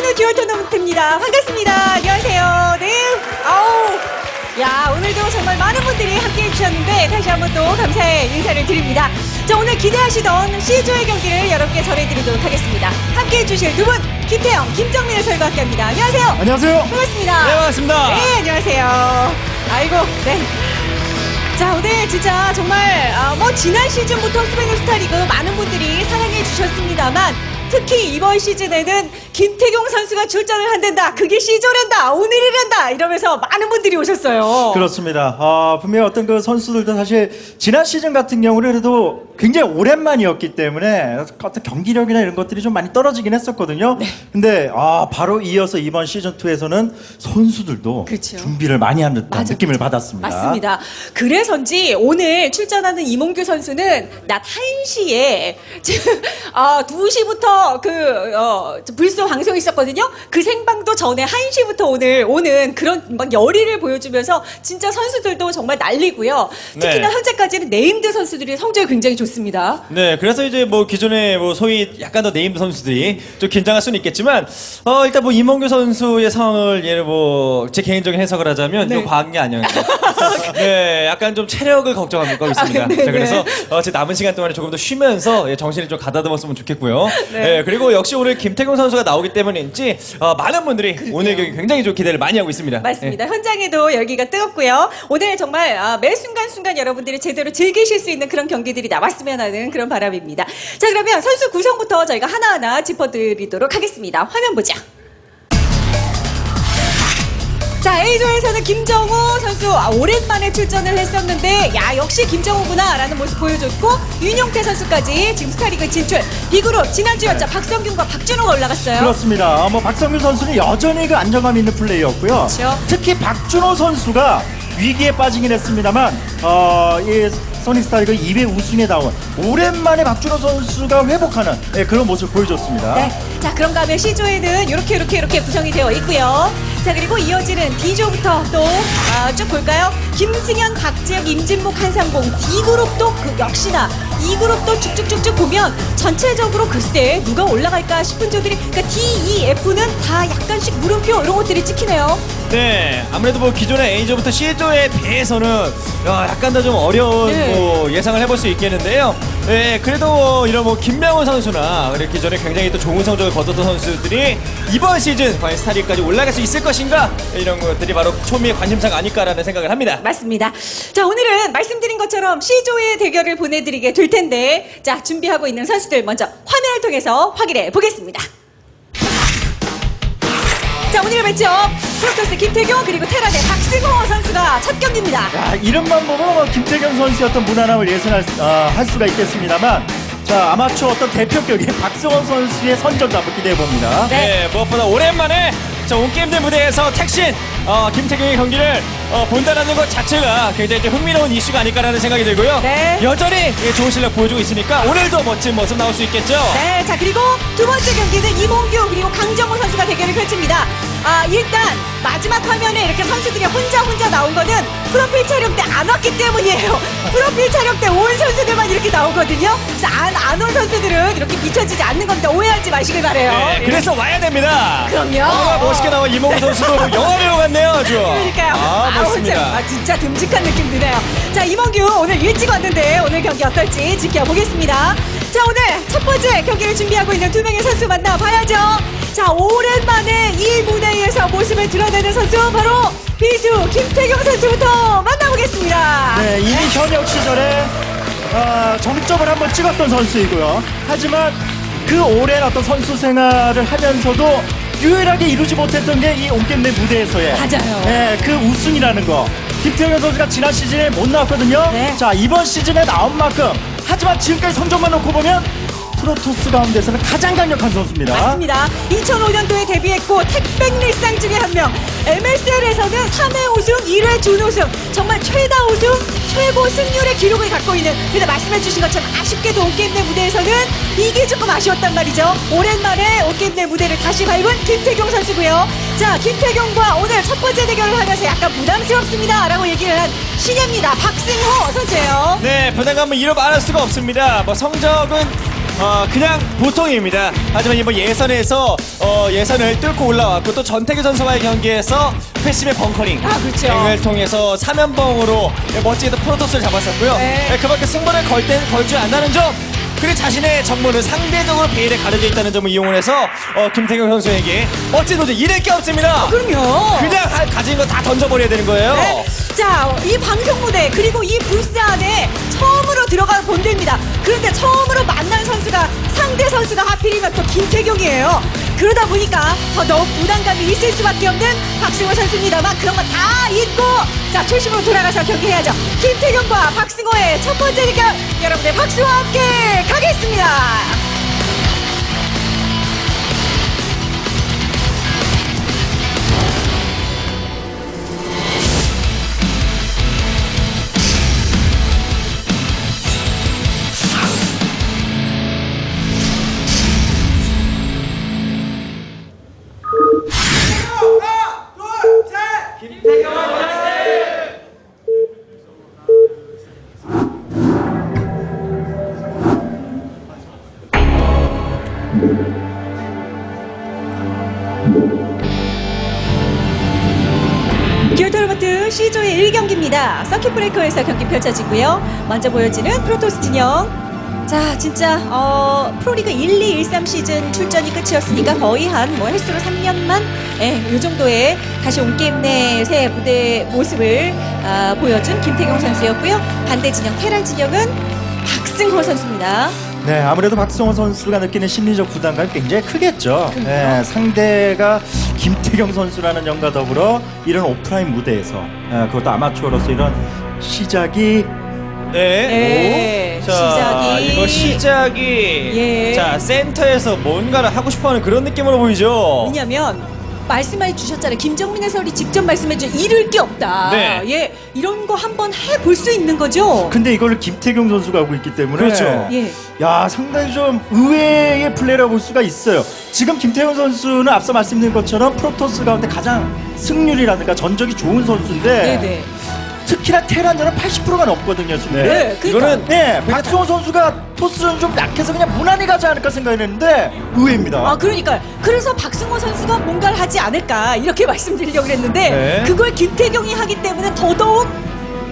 스베누 듀얼 토너먼트입니다. 반갑습니다. 안녕하세요. 네. 아우. 야, 오늘도 정말 많은 분들이 함께 해주셨는데 다시 한번 또 감사의 인사를 드립니다. 자, 오늘 기대하시던 C조의 경기를 여러분께 전해드리도록 하겠습니다. 함께 해주실 두 분, 김태형, 김정민 해설과 함께 합니다. 안녕하세요. 안녕하세요. 반갑습니다. 네, 반갑습니다. 네, 안녕하세요. 아이고, 네. 자, 오늘 진짜 정말, 아, 뭐, 지난 시즌부터 스페인 스타 리그 많은 분들이 사랑해 주셨습니다만, 특히 이번 시즌에는 김태경 선수가 출전을 한댄다. 그게 시절한다. 오늘이란다. 이러면서 많은 분들이 오셨어요. 그렇습니다. 아, 분명히 어떤 그 선수들도 사실 지난 시즌 같은 경우는 그래도 굉장히 오랜만이었기 때문에 어떤 경기력이나 이런 것들이 좀 많이 떨어지긴 했었거든요. 네. 근데 아, 바로 이어서 이번 시즌 2에서는 선수들도 그렇죠. 준비를 많이 한 듯한 맞아, 느낌을 맞아. 받았습니다. 맞습니다. 그래서인지 오늘 출전하는 이몽규 선수는 낮 1시에 지금 어, 2시부터 그 어, 불소 방송이 있었거든요. 그 생방도 전에 1시부터 오늘 오는 그런 막 열의를 보여주면서 진짜 선수들도 정말 난리고요. 특히나 네. 현재까지는 네임드 선수들이 성적이 굉장히 좋습니다. 네, 그래서 이제 뭐 기존에 뭐 소위 약간 더 네임드 선수들이 좀 긴장할 수는 있겠지만, 어, 일단 뭐 이몽규 선수의 상황을 예를 뭐 제 개인적인 해석을 하자면 네. 게 아니었나. 네, 약간 좀 체력을 걱정하고 있습니다. 아, 네, 자, 네. 그래서 어, 제 남은 시간 동안에 조금 더 쉬면서 예, 정신을 좀 가다듬었으면 좋겠고요. 네. 네. 그리고 역시 오늘 김태경 선수가 나오기 때문인지 어, 많은 분들이 오늘 경기 굉장히 좀 기대를 많이 하고 있습니다. 맞습니다. 현장에도 열기가 뜨겁고요. 오늘 정말 아, 매 순간순간 여러분들이 제대로 즐기실 수 있는 그런 경기들이 나왔으면 하는 그런 바람입니다. 자, 그러면 선수 구성부터 저희가 하나하나 짚어드리도록 하겠습니다. 화면 보자. 자, A조에서는 김정우 선수 아, 오랜만에 출전을 했었는데 야 역시 김정우구나라는 모습 보여줬고 윤용태 선수까지 지금 스타리그 진출 B그룹 지난주였죠 박성균과 박준호가 올라갔어요. 그렇습니다. 뭐 박성균 선수는 여전히 그 안정감 있는 플레이였고요. 그렇죠. 특히 박준호 선수가 위기에 빠지긴 했습니다만 어, 이 소닉스타리그 2회 우승에 나온 오랜만에 박준호 선수가 회복하는 예, 그런 모습을 보여줬습니다. 네. 자, 그런가 하면 C조에는 이렇게 이렇게 이렇게 구성이 되어 있고요. 자, 그리고 이어지는 D조부터 또 아, 쭉 볼까요? 김승현, 박지혁, 임진목, 한상봉 D그룹도 그 역시나 E그룹도 쭉쭉쭉쭉 보면 전체적으로 글쎄 누가 올라갈까 싶은 조들이 그러니까 D, E, F는 다 약간씩 물음표 이런 것들이 찍히네요. 네, 아무래도 뭐 기존의 A조부터 C조에 비해서는 야, 약간 더 좀 어려운 네. 뭐 예상을 해볼 수 있겠는데요. 네, 그래도 뭐 이런 뭐 김명훈 선수나 그리고 기존에 굉장히 또 좋은 성적을 거뒀던 선수들이 이번 시즌 과연 스타리까지 올라갈 수 있을 것인가 이런 것들이 바로 초미의 관심사가 아닐까라는 생각을 합니다. 맞습니다. 자, 오늘은 말씀드린 것처럼 C조의 대결을 보내드리게 될 텐데, 자, 준비하고 있는 선수들 먼저 화면을 통해서 확인해 보겠습니다. 자, 오늘의 매치업, 프로토스 김태경, 그리고 테란의 박승호 선수가 첫 경기입니다. 야, 이름만 보면 뭐 김태경 선수의 어떤 무난함을 예상할 수- 아, 할 수가 있겠습니다만 자 아마추어 어떤 대표격인 박성원 선수의 선전도 한번 기대해 봅니다. 네. 네, 무엇보다 오랜만에 저 온게임들 무대에서 택신 어, 김태경의 경기를 어, 본다는 것 자체가 굉장히 좀 흥미로운 이슈가 아닐까라는 생각이 들고요. 네. 여전히 예, 좋은 실력 보여주고 있으니까 오늘도 멋진 모습 나올 수 있겠죠. 네, 자 그리고 두 번째 경기는 이몽규 그리고 강정호 선수가 대결을 펼칩니다. 아 일단 마지막 화면에 이렇게 선수들이 혼자 혼자 나온 거는 프로필 촬영 때 안 왔기 때문이에요. 프로필 촬영 때 온 선수들만 이렇게 나오거든요. 그래서 안온 선수들은 이렇게 비춰지지 않는 겁니다. 오해하지 마시길 바래요. 네, 그래서 와야 됩니다. 그럼요. 아, 멋있게 나온 이몽규 선수도 영화 배우 같네요, 아주. 그러니까요. 아, 참, 아, 진짜 듬직한 느낌 드네요. 자, 이몽규 오늘 일찍 왔는데 오늘 경기 어떨지 지켜보겠습니다. 자, 오늘 첫 번째 경기를 준비하고 있는 두 명의 선수 만나봐야죠. 자, 오랜만에 이 무대에서 모습을 드러내는 선수 바로 비수 김태경 선수부터 만나보겠습니다. 네, 이미 현역 시절에 아, 정점을 한번 찍었던 선수이고요. 하지만 그 오랜 어떤 선수 생활을 하면서도 유일하게 이루지 못했던 게 이 온게임 내 무대에서의 맞아요. 네, 그 우승이라는 거. 김태경 선수가 지난 시즌에 못 나왔거든요. 네. 자 이번 시즌에 나온 만큼 하지만 지금까지 성적만 놓고 보면 프로토스 가운데서는 가장 강력한 선수입니다. 맞습니다. 2005년도에 데뷔했고 택백일상 중에 한 명. MSL에서는 3회 우승, 1회 준우승. 정말 최다 우승, 최고 승률의 기록을 갖고 있는. 근데 말씀해주신 것처럼 아쉽게도 온게임 내 무대에서는 이게 조금 아쉬웠단 말이죠. 오랜만에 온게임 내 무대를 다시 밟은 김태경 선수고요. 자, 김태경과 오늘 첫 번째 대결을 하면서 약간 부담스럽습니다. 라고 얘기를 한 신예입니다. 박승호 선수예요. 네, 부담감은 이루 말할 수가 없습니다. 뭐 성적은 어, 그냥 보통입니다. 하지만 이번 예선에서 어, 예선을 뚫고 올라왔고 또 전태규 선수와의 경기에서 패심의 벙커링 아, 그렇죠. 을 통해서 3연봉으로 멋지게도 프로토스를 잡았었고요. 네. 네, 그밖에 승부를 걸때걸줄 안다는 점. 그리고 자신의 정보는 상대적으로 베일에 가려져 있다는 점을 이용을 해서 어, 김태경 선수에게 도전 잃을 게 없습니다. 그럼요. 그냥 하- 가진 거 다 던져버려야 되는 거예요. 네. 자, 이 방송 무대 그리고 이 부스 안에 처음으로 들어간 본대입니다. 그런데 처음으로 만난 선수가 상대 선수가 하필이면 또 김태경이에요. 그러다 보니까 더 더욱 부담감이 있을 수밖에 없는 박승호 선수입니다만 그런 거 다 잊고 자 초심으로 돌아가서 경기해야죠. 김태경과 박승호의 첫 번째 대결 여러분의 박수와 함께 가겠습니다. 기어토로버트 C조의 1경기입니다. 서킷 브레이커에서 경기 펼쳐지고요. 먼저 보여지는 프로토스 진영. 자, 진짜 어, 프로리그 1, 2, 1, 3 시즌 출전이 끝이었으니까 거의 한뭐 횟수로 3년만 예, 요 정도의 다시 온게임 내 새 무대 모습을 아, 보여준 김태경 선수였고요. 반대 진영 테란 진영은 박승호 선수입니다. 네, 아무래도 박성호 선수가 느끼는 심리적 부담감이 굉장히 크겠죠. 네, 상대가 김태경 선수라는 점과 더불어 이런 오프라인 무대에서 네, 그것도 아마추어로서 이런 시작이 네, 오. 자, 시작이. 이거 시작이 예. 자 센터에서 뭔가를 하고 싶어하는 그런 느낌으로 보이죠. 왜냐면 말씀해 주셨잖아요. 김정민 해설이 직접 말씀해 주 잃을 게 없다. 네. 예, 이런 거 한번 해볼 수 있는 거죠. 근데 이걸 김태경 선수가 하고 있기 때문에 그렇죠. 예. 야 상당히 좀 의외의 플레이라고 볼 수가 있어요. 지금 김태형 선수는 앞서 말씀드린 것처럼 프로토스 가운데 가장 승률이라든가 전적이 좋은 선수인데 네네. 특히나 테란전은 80%가 넘거든요. 승률이. 네, 그러니까. 이거는 네, 박성호 선수가 토스는 좀 약해서 그냥 무난히 가지 않을까 생각했는데 의외입니다. 아, 그러니까 그래서 박승호 선수가 뭔가를 하지 않을까 이렇게 말씀드리려고 했는데 네. 그걸 김태경이 하기 때문에 더더욱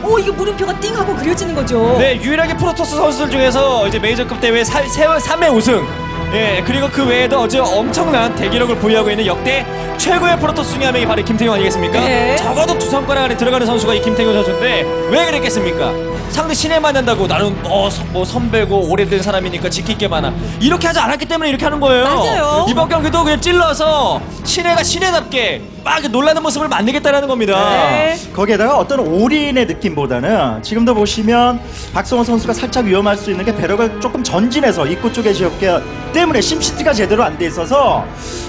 오 이게 물음표가 띵 하고 그려지는 거죠. 네, 유일하게 프로토스 선수들 중에서 이제 메이저급 대회 3회 우승. 예, 그리고 그 외에도 어제 엄청난 대기록을 보유하고 있는 역대 최고의 프로토스 중에 한 명이 바로 김태경 아니겠습니까? 네. 적어도 두 손가락 안에 들어가는 선수가 이 김태경 선수인데 왜 그랬겠습니까? 상대 신에 만난다고 나는 어, 서- 뭐 선배고 오래된 사람이니까 지킬 게 많아 이렇게 하지 않았기 때문에 이렇게 하는 거예요. 맞아요. 이번 경기도 그냥 찔러서 신혜가 신혜답게 막 놀라는 모습을 만들겠다라는 겁니다. 네. 거기에다가 어떤 올인의 느낌보다는 지금도 보시면 박성호 선수가 살짝 위험할 수 있는 게 배럭을 조금 전진해서 입구 쪽의 지역기 때문에 심시티가 제대로 안 돼 있어서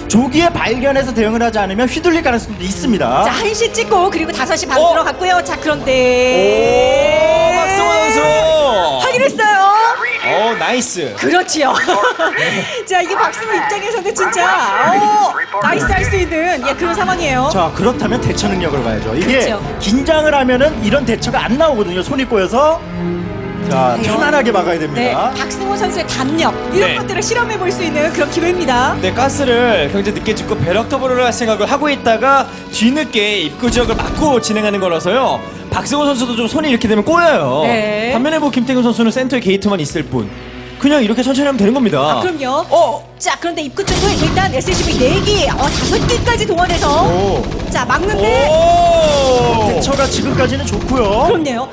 조기에 발견해서 대응을 하지 않으면 휘둘릴 가능성도 있습니다. 자, 1시 찍고 그리고 5시 반 어? 들어갔고요. 자, 오, 그런데 박성호 선수. 확인했어요. 어, 나이스. 그렇지요. 자, 이게 박승호 입장에서는 진짜 어, 나이스 할 수 있는 예, 그런 상황이에요. 자 그렇다면 대처 능력으로 가야죠. 이게 그렇죠. 긴장을 하면은 이런 대처가 안 나오거든요. 손이 꼬여서 자 편안하게 막아야 네, 됩니다. 박승호 선수의 담력 이런 네. 것들을 실험해 볼 수 있는 그런 기회입니다. 네, 가스를 굉장히 늦게 짓고 배럭 터보를 할 생각을 하고 있다가 뒤늦게 입구 지역을 막고 진행하는 거라서요. 박승호 선수도 좀 손이 이렇게 되면 꼬여요. 네. 반면에 뭐 김태균 선수는 센터에 게이트만 있을 뿐. 그냥 이렇게 천천히 하면 되는 겁니다. 아, 그럼요. 어, 자, 그런데 입구 쪽은 일단 SCV 4개, 어, 5개까지 동원해서 오 자, 막는데 오. 대처가 지금까지는 좋고요. 그렇네요.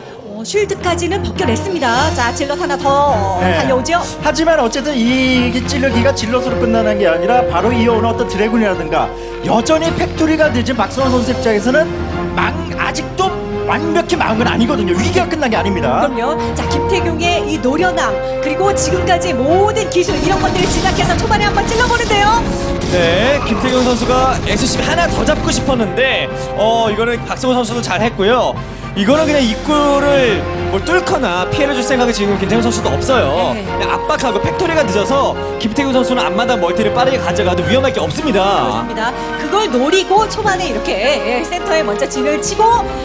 어, 쉴드까지는 벗겨냈습니다. 자, 질럿 하나 더 네. 달려오죠. 하지만 어쨌든 이 찔러기가 질럿으로 끝나는 게 아니라 바로 이어오는 어떤 드래곤이라든가 여전히 팩토리가 늦은 박성원 선수 입장에서는 망 아직도 완벽히 건 아니거든요. 위기가 끝난 게 아닙니다. 그럼요. 자, 김태경의 이 노련함, 그리고 지금까지 모든 기술, 이런 것들을 지각해서 초반에 한번 찔러보는데요. 네, 김태경 선수가 SCB 하나 더 잡고 싶었는데, 어, 이거는 박승호 선수도 잘 했고요. 이거는 그냥 입구를 뭐 뚫거나 피해를 줄 생각이 지금 김태경 선수도 없어요. 네. 그냥 압박하고 팩토리가 늦어서 김태경 선수는 앞마당 멀티를 빠르게 가져가도 위험할 게 없습니다. 그렇습니다. 그걸 노리고 초반에 이렇게 예, 센터에 먼저 진을 치고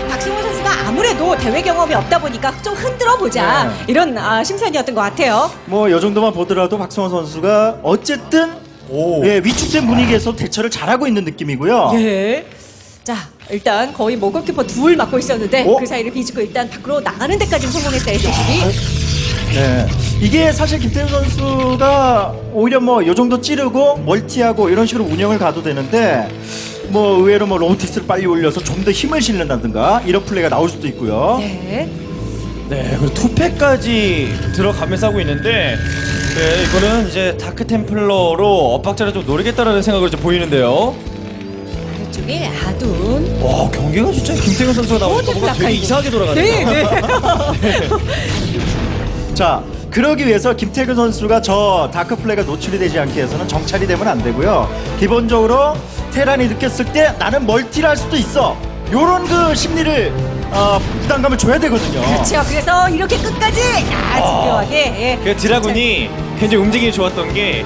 박승호 선수가 아무래도 대회 경험이 없다 보니까 좀 흔들어 보자 네. 이런 아, 심산이었던 것 같아요. 뭐이 정도만 보더라도 박성호 선수가 어쨌든 오. 예, 위축된 분위기에서 대처를 잘하고 있는 느낌이고요. 예. 자, 일단 거의 뭐 골키퍼 둘 맡고 있었는데 어? 그 사이를 비집고 일단 밖으로 나가는 데까지 성공했어요, SCB. 네. 이게 사실 김태우 선수가 오히려 뭐 요 정도 찌르고 멀티하고 이런 식으로 운영을 가도 되는데 뭐 의외로 뭐 로보틱스를 빨리 올려서 좀 더 힘을 실는다든가 이런 플레이가 나올 수도 있고요. 네. 네, 그리고 투패까지 들어가면서 하고 있는데, 네, 이거는 이제 다크 템플러로 엇박자를 좀 노리겠다라는 생각으로 좀 보이는데요. 아래쪽에 아둔. 와, 경기가 진짜 김태균 선수가 나오니까 뭔가 되게 이상하게 돌아가네요. 네, 네. 자, 그러기 위해서 김태균 선수가 저 다크 플레이가 노출이 되지 않게 해서는 정찰이 되면 안 되고요. 기본적으로 테란이 느꼈을 때 나는 멀티를 할 수도 있어. 요런 그 심리를 어, 부담감을 줘야 되거든요. 그렇죠. 그래서 이렇게 끝까지 아, 집요하게. 예. 그 드라군이 굉장히 움직임이 좋았던 게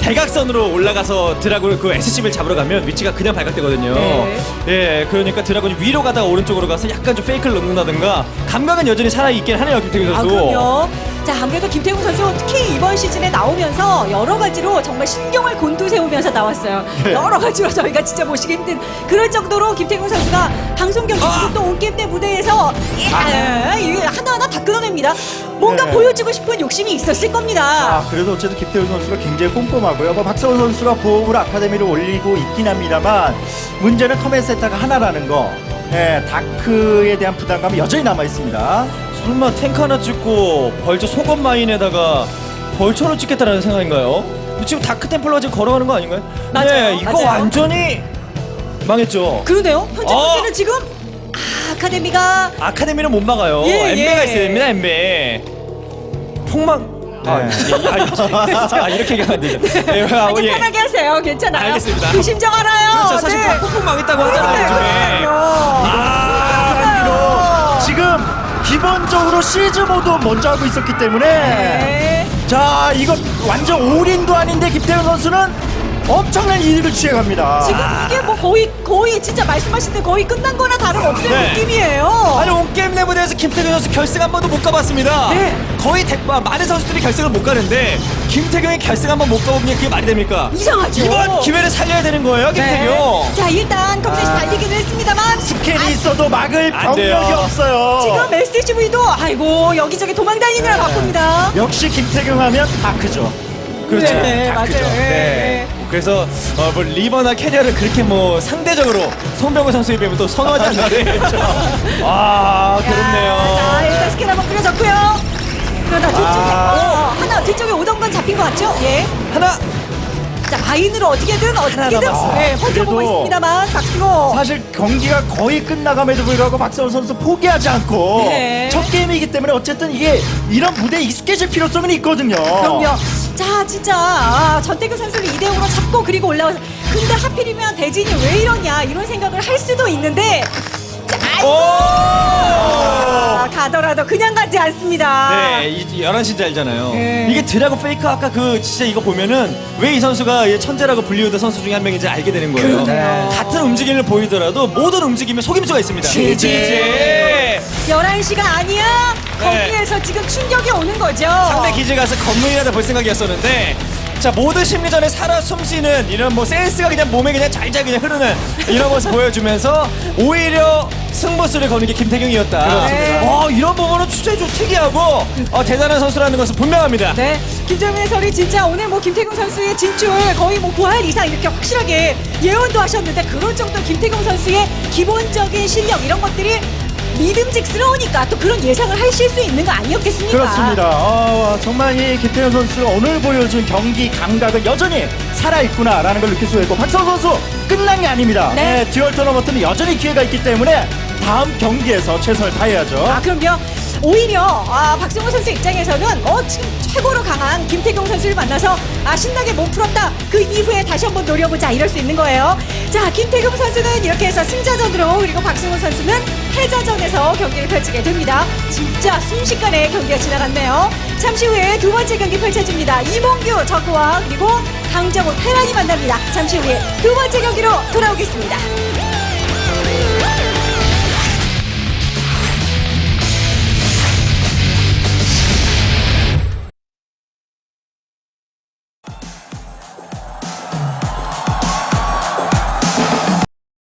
대각선으로 올라가서 드라군 그 SCB를 잡으러 가면 위치가 그냥 발각되거든요. 네. 예, 그러니까 드라군이 위로 가다가 오른쪽으로 가서 약간 좀 페이크를 넣는다든가 감각은 여전히 살아 있긴 하네요, 김태균 아, 선수. 그럼요. 자, 아무래도 김태훈 선수 특히 이번 시즌에 나오면서 여러 가지로 정말 신경을 곤두세우면서 나왔어요. 네. 여러 가지로 저희가 진짜 보시기 힘든 그럴 정도로 김태훈 선수가 방송 경기 아! 또 온게임 대 무대에서 예, 이 하나하나 다 끊어냅니다. 뭔가 네. 보여주고 싶은 욕심이 있었을 겁니다. 아, 그래도 어쨌든 김태우 선수가 굉장히 꼼꼼하고요. 뭐 박성호 선수가 보험을 아카데미를 올리고 있긴 합니다만 문제는 커맨 세타가 하나라는 거. 예, 다크에 대한 부담감이 여전히 남아 있습니다. 설마 탱크 하나 찍고 벌처 속업 마인에다가 벌처를 찍겠다라는 생각인가요? 지금 다크 템플러가 지금 걸어가는 거 아닌가요? 맞아요, 네, 이거 맞아요. 완전히 망했죠. 그러네요. 현재 어. 문제는 지금 아, 아카데미가 아카데미는 못 막아요. 예, 엠베가 예. 있어야 됩니다, 엠베. 폭망. 아, 네. 예, 아, 아, 이렇게 얘기하면 안 되죠. 예, 아, 아니 예. 편하게 하세요. 괜찮아요. 알겠습니다. 그 심정 알아요. 그렇죠. 사실 네. 폭풍 망했다고 네, 하잖아요, 요즘에. 그럼요. 아, 지금 기본적으로 시즈 모드 먼저 하고 있었기 때문에 네. 자 이거 완전 올인도 아닌데 김태훈 선수는 엄청난 이득을 취해갑니다. 지금 이게 뭐 거의 거의 진짜 말씀하신 대로 거의 끝난 거나 다름없을 네. 느낌이에요. 아니 온게임 내부대에서 김태균 선수 결승 한 번도 못 가봤습니다. 네. 거의 대, 마- 많은 선수들이 결승을 못 가는데 김태균이 결승 한 번 못 가본 게 그게 말이 됩니까? 이상하죠. 이번 기회를 살려야 되는 거예요, 김태균. 네. 자 일단 검색시 아. 달리기는 했습니다만 스캔이 있어도 막을 안 병력이. 없어요. SCV도 아이고 여기저기 도망다니느라 네. 바쁩니다. 역시 김태경 하면 다크죠. 그렇죠. 네, 다크죠. 맞아요. 네. 그래서 어, 뭐 리버나 캐리어를 그렇게 뭐 상대적으로 송병호 선수에 비하면 또 선호하지 않는데 아 자 그렇네요. 일단 스캔 한번 뿌려졌고요. 그러다 뒤쪽에 아. 어, 하나 뒤쪽에 오던 건 잡힌 것 같죠? 예. 하나 자 바인으로 어떻게든 어떻게든 남았어. 네, 그래도 있습니다만 박수호. 사실 경기가 거의 끝나감에도 불구하고 박성훈 선수 포기하지 않고 네. 첫 게임이기 때문에 어쨌든 이게 이런 무대에 익숙해질 필요성은 있거든요. 그럼요. 자, 진짜 아, 전태규 선수를 2대 0으로 잡고 그리고 올라와서 근데 하필이면 대진이 왜 이러냐 이런 생각을 할 수도 있는데 자, 아, 가더라도 그냥 가지 않습니다. 네, 이 11시인지 알잖아요. 네. 이게 드라고 페이크 아까 그 진짜 이거 보면은 왜 이 선수가 이 천재라고 불리우던 선수 중에 한 명인지 알게 되는 거예요. 그러네요. 같은 움직임을 보이더라도 모든 움직임에 속임수가 있습니다. 지지. 11시가 아니야? 네. 거기에서 지금 충격이 오는 거죠. 상대 기지 가서 건물이라도 볼 생각이었었는데 자 모든 심리전에 살아 숨쉬는 이런 뭐 센스가 그냥 몸에 그냥 잘잘 그냥 흐르는 이런 모습 보여주면서 오히려 승부수를 거는 게 김태경이었다. 그렇습니다. 어, 이런 부분은 진짜 좀 특이하고 어, 대단한 선수라는 것은 분명합니다. 네, 김정민 해설이 진짜 오늘 뭐 김태경 선수의 진출 거의 뭐 부활 이상 이렇게 확실하게 예언도 하셨는데 그럴 정도 김태경 선수의 기본적인 실력 이런 것들이 믿음직스러우니까 또 그런 예상을 하실 수 있는 거 아니었겠습니까? 그렇습니다. 아, 정말 이 김태현 선수가 오늘 보여준 경기 감각은 여전히 살아있구나라는 걸 느낄 수 있고 박성호 선수 끝난 게 아닙니다. 네. 네, 듀얼 토너먼트는 여전히 기회가 있기 때문에 다음 경기에서 최선을 다해야죠. 아 그럼요. 오히려 아, 박승호 선수 입장에서는 어 지금 최고로 강한 김태경 선수를 만나서 아 신나게 몸 풀었다. 그 이후에 다시 한번 노려보자 이럴 수 있는 거예요. 자 김태경 선수는 이렇게 해서 승자전으로 그리고 박승호 선수는 패자전에서 경기를 펼치게 됩니다. 진짜 순식간에 경기가 지나갔네요. 잠시 후에 두 번째 경기 펼쳐집니다. 이몽규 저그와 그리고 강정호 테란이 만납니다. 잠시 후에 두 번째 경기로 돌아오겠습니다.